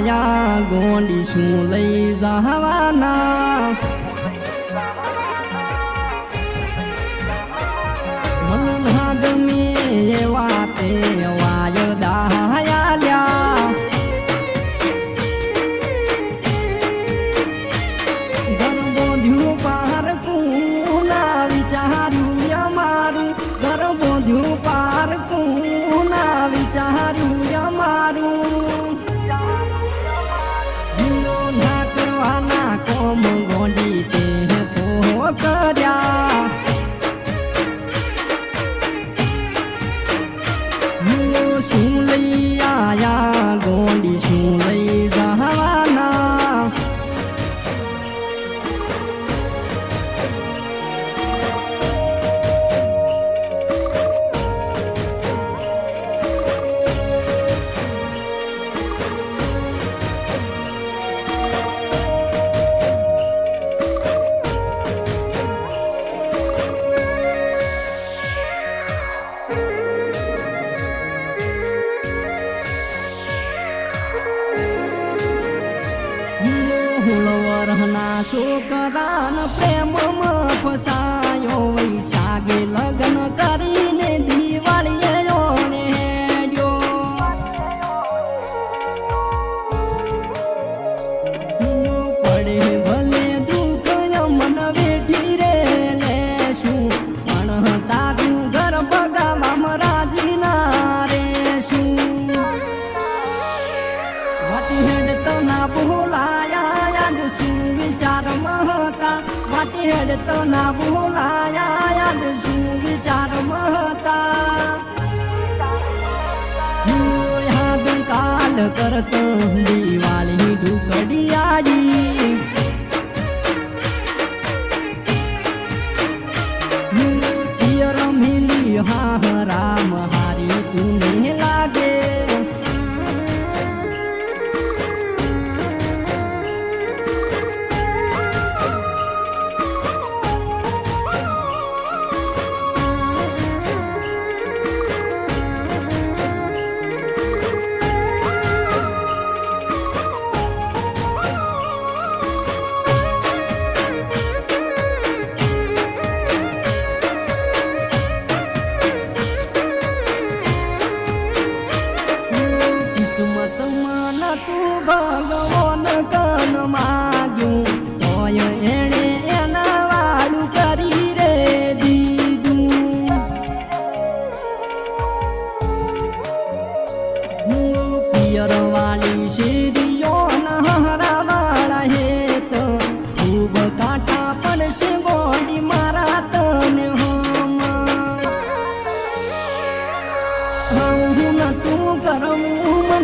આયા ગોંડી શું લઈ જવાના? મનહાદ મે એવા તે વાયદા આલ્યા ઘર બોધ્યું પાર કુના વિચાર્યું અમારું Yeah. હુળવરના છોકરાન પ્રેમમાં ફસાયો વૈશાગે લગ્ન કરીને વાટી હેડ તો ના ભૂલાયા યાદ શું વિચાર મહતા. હું યાદ કાલ કરતો દિવાળી ઢુકડી આવી હા રામ હારી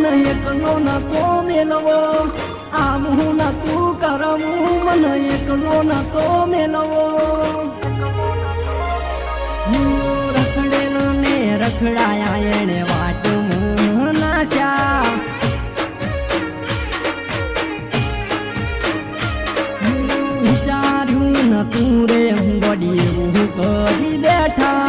મને એકલો નતો મેલવો હું નતું કરવું મને એકલો નતો મેલવો રખડેલો ને રખડાયા એને વાટ મું નાશ્યા વિચાર્યું નતું રે હું ગડી હું કરી બેઠ.